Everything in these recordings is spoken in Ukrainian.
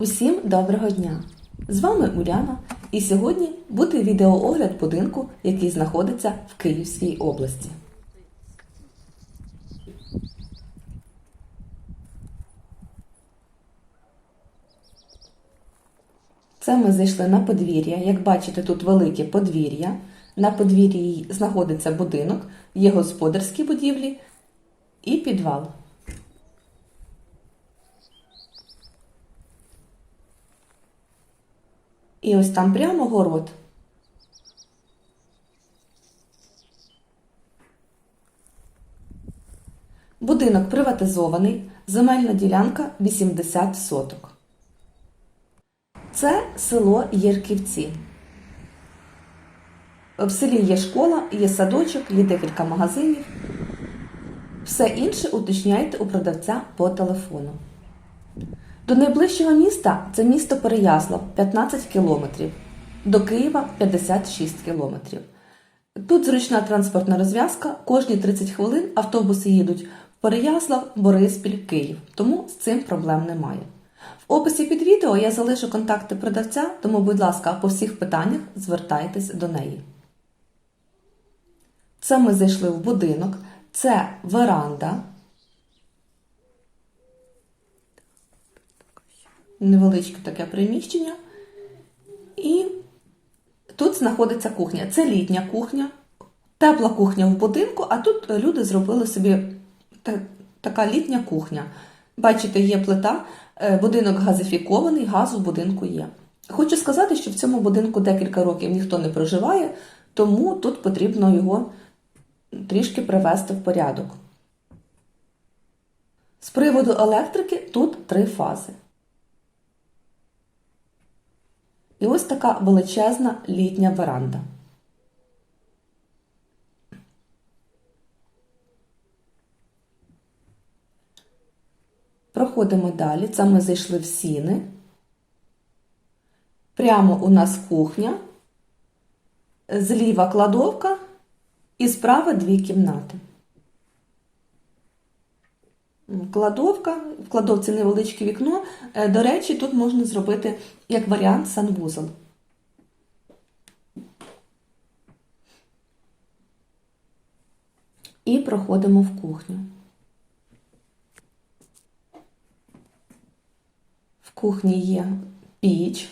Усім доброго дня! З вами Уляна, і сьогодні буде відеоогляд будинку, який знаходиться в Київській області. Це ми зайшли на подвір'я. Як бачите, тут велике подвір'я. На подвір'ї знаходиться будинок, є господарські будівлі і підвал. І ось там прямо город. Будинок приватизований, земельна ділянка 80 соток. Це село Єрківці. В селі є школа, є садочок, є декілька магазинів. Все інше уточняйте у продавця по телефону. До найближчого міста це місто Переяслав 15 кілометрів, до Києва 56 кілометрів. Тут зручна транспортна розв'язка, кожні 30 хвилин автобуси їдуть в Переяслав, Бориспіль, Київ, тому з цим проблем немає. В описі під відео я залишу контакти продавця, тому, будь ласка, по всіх питаннях звертайтесь до неї. Це ми зайшли в будинок, це веранда. Невеличке таке приміщення. І тут знаходиться кухня. Це літня кухня, тепла кухня в будинку, а тут люди зробили собі та- така літня кухня. Бачите, є плита, е, будинок газифікований, газ у будинку є. Хочу сказати, що в цьому будинку декілька років ніхто не проживає, тому тут потрібно його трішки привести в порядок. З приводу електрики тут три фази. І ось така величезна літня веранда. Проходимо далі. Це ми зайшли в сіни. Прямо у нас кухня, зліва кладовка і справа дві кімнати. Кладовка, в кладовці невеличке вікно. Е, До речі, тут можна зробити як варіант санвузол. І проходимо в кухню. В кухні є піч,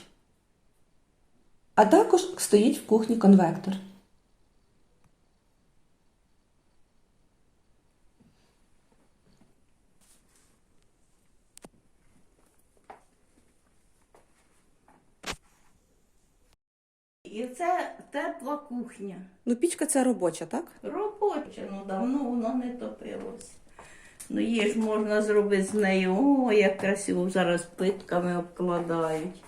а також стоїть в кухні конвектор. І це тепла кухня. Ну, пічка це робоча, так? Робоча, ну давно воно не топилось. Ну її ж можна зробити з нею. О, як красиво зараз плитками обкладають.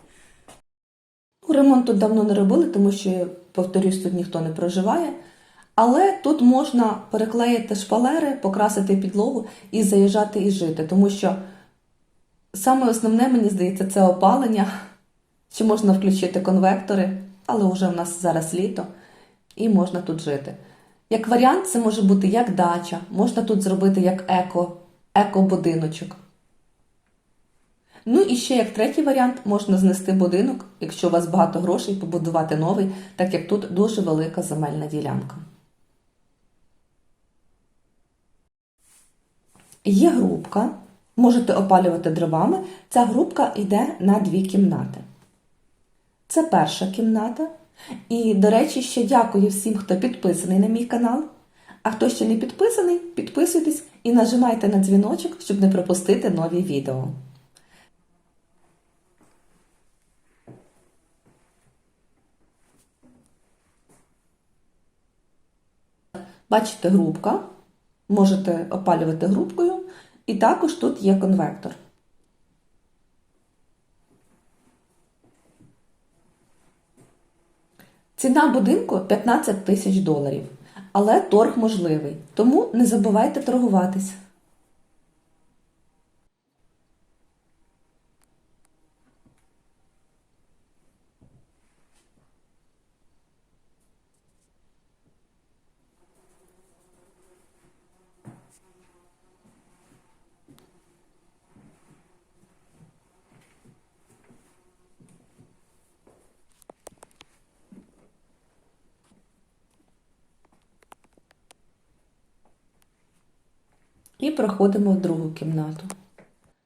Ну, Ремонт тут давно не робили, тому що, повторюсь, тут ніхто не проживає. Але тут можна переклеїти шпалери, покрасити підлогу і заїжджати і жити. Тому що саме основне, мені здається, це опалення. Ще можна включити конвектори, але вже в нас зараз літо, і можна тут жити. Як варіант, це може бути як дача, можна тут зробити як еко, еко-будиночок. Ну і ще як третій варіант, можна знести будинок, якщо у вас багато грошей, побудувати новий, так як тут дуже велика земельна ділянка. Є грубка, можете опалювати дровами. Ця грубка йде на дві кімнати. Це перша кімната. І, до речі, ще дякую всім, хто підписаний на мій канал. А хто ще не підписаний, підписуйтесь і нажимайте на дзвіночок, щоб не пропустити нові відео. Бачите, грубка. Можете опалювати грубкою. І також тут є конвектор. Ціна будинку 15 тисяч доларів. Але торг можливий. Тому не забувайте торгуватись. І проходимо в другу кімнату.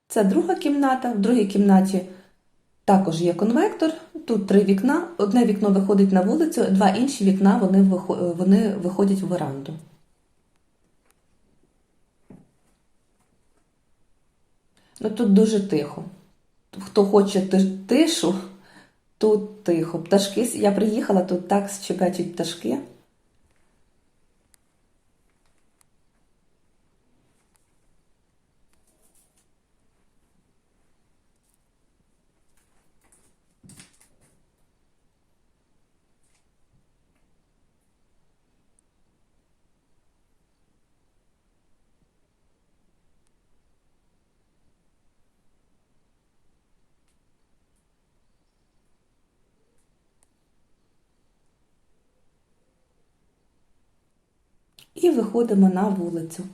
Це друга кімната. В другій кімнаті також є конвектор. Тут три вікна. Одне вікно виходить на вулицю, два інші вікна вони, вихо- вони виходять в веранду. Ну тут дуже тихо. Хто хоче тишу, тут тихо. Пташки, я приїхала, тут так щебечуть пташки. І виходимо на вулицю.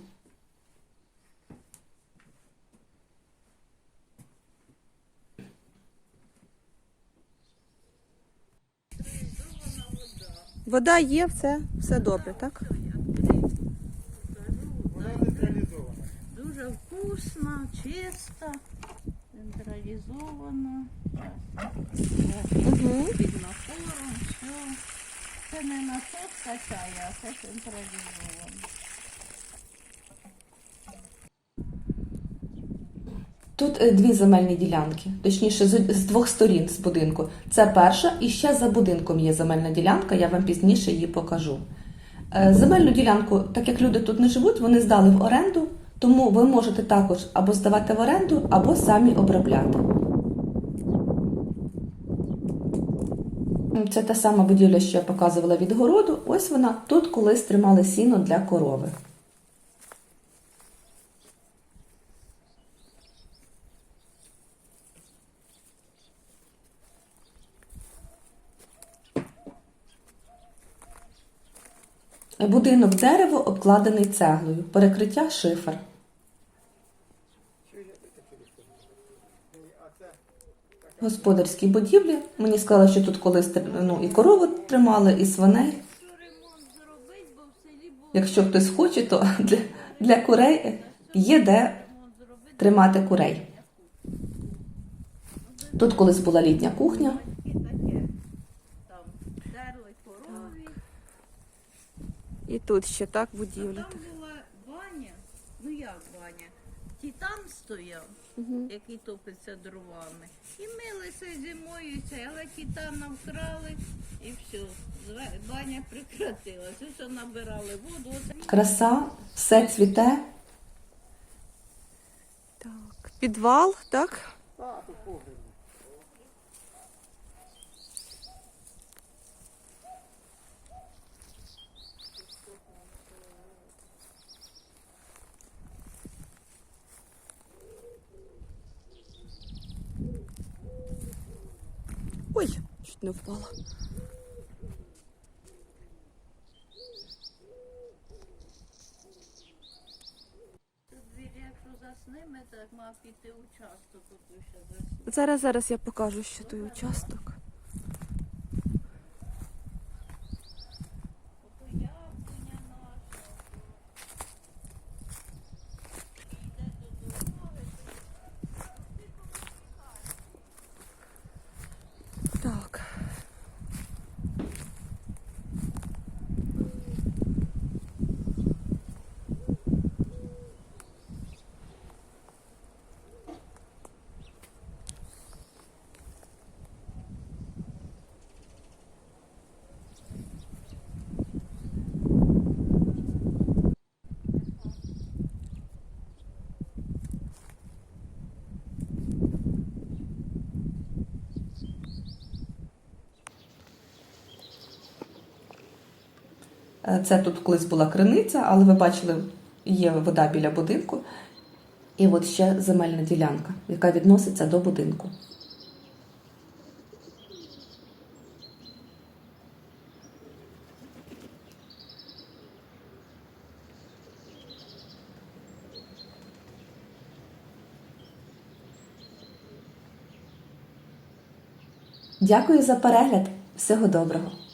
Вода є, все, все добре, так? Дуже вкусна, чиста, централізована. Угу. Під напором, все. Це не насос качає, а це централізовано. Тут е, дві земельні ділянки, точніше, з, двох сторін з будинку. Це перша, і ще за будинком є земельна ділянка, я вам пізніше її покажу. Е, Земельну ділянку, так як люди тут не живуть, вони здали в оренду, тому ви можете також або здавати в оренду, або самі обробляти. Це та сама будівля, що я показувала від городу. Ось вона. Тут колись тримали сіно для корови. Будинок дерево обкладений цеглою, перекриття шифер. Господарські будівлі. Мені сказали, що тут колись ну, і корову тримали, і свиней. Якщо хтось хоче, то для, для курей є де тримати курей. Тут колись була літня кухня. І тут ще так будівля. Там була баня, ну як баня? Титан стояв, який топиться дровами. І милися зимою, і це, але титана вкрали і все. Зве- Баня прекратилась. Ось набирали воду. Оце Краса, все цвіте. Так, підвал, так? Ой, чуть не впала. Тут двір, якщо засниме, так мав піти участок, ото не засниме. Зараз, зараз я покажу, що той участок. Це тут колись була криниця, але ви бачили, є вода біля будинку. І от ще земельна ділянка, яка відноситься до будинку. Дякую за перегляд. Всього доброго!